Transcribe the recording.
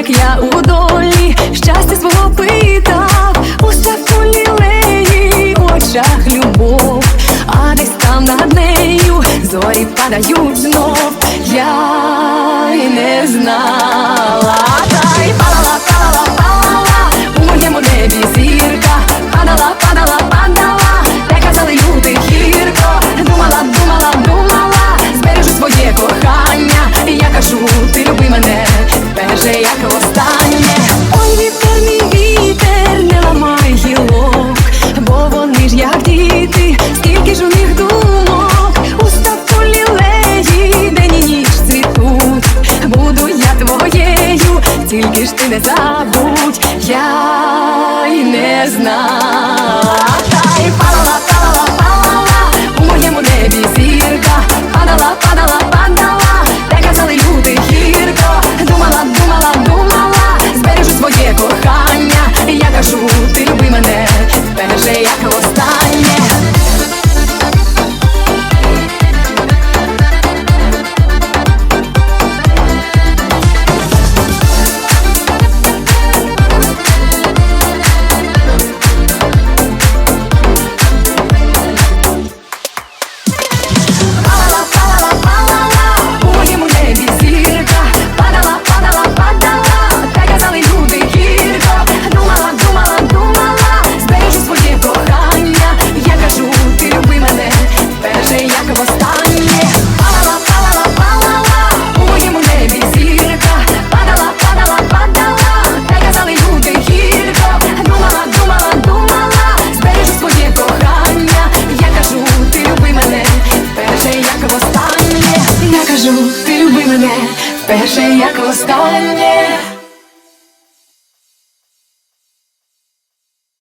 як я у долі, щастя свого питав, у саду лілеї, в очах любов, а десь там над нею зорі падають знов. Я й не знала, та й падала, падала, падала, у моєму небі зірка, падала, падала, падала, де казали люди гірко, думала, думала, думала, збережу своє кохання. Я кажу, ти люби мене, як ти не забудь, скажу, ти люби мене вперше, як останнє.